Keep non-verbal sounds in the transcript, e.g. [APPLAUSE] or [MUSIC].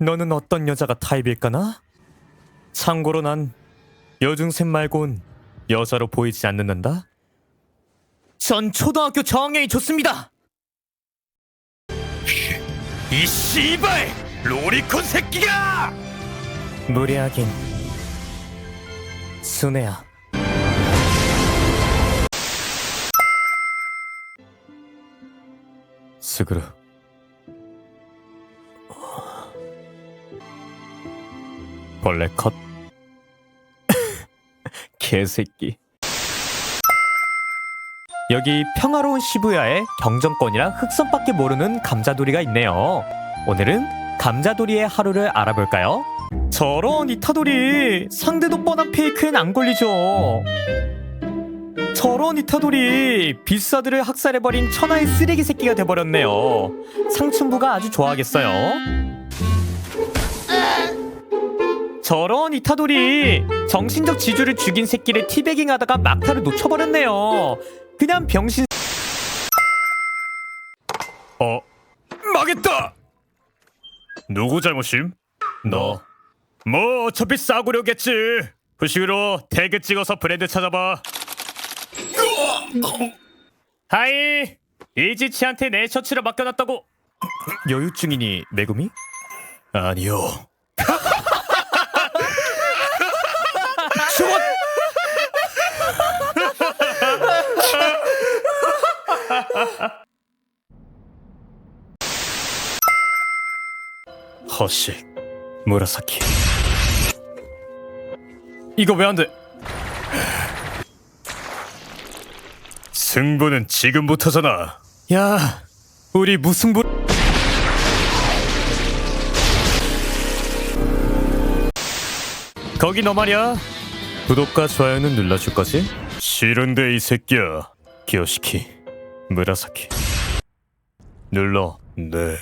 너는 어떤 여자가 타입일까나? 참고로 난 여중생 말곤 여자로 보이지 않는단다. 전 초등학교 저학년이 좋습니다. 이 씨발 로리콘 새끼가! 무례하긴 순애야. 스그루. 벌레 컷. [LAUGHS] 개새끼. 여기 평화로운 시부야에 경정권이랑 흑선밖에 모르는 감자돌이가 있네요. 오늘은 감자돌이의 하루를 알아볼까요? 저런 이타돌이 상대도 뻔한 페이크엔 안 걸리죠. 저런 이타돌이 비싸들을 학살해버린 천하의 쓰레기 새끼가 돼버렸네요. 상층부가 아주 좋아하겠어요. 저런 이타돌이 정신적 지주를 죽인 새끼를 티베깅하다가 막타를 놓쳐버렸네요. 그냥 병신. 어 망했다! 누구 잘못임? 너. 뭐 어차피 싸구려겠지 후식으로 태그 찍어서 브랜드 찾아봐 하이 이지치한테 내 셔츠를 맡겨놨다고 여유증이니 매금이? 아니요 [LAUGHS] 허식 무라사키. 이거 왜 안 돼? [GASPS] 승부는 지금부터잖아 야, 우리 무승부. 거기 너 말이야. 구독과 좋아요는 눌러줄 거지? 싫은데 이 새끼야 기요시키, 무라사키. 눌러. 네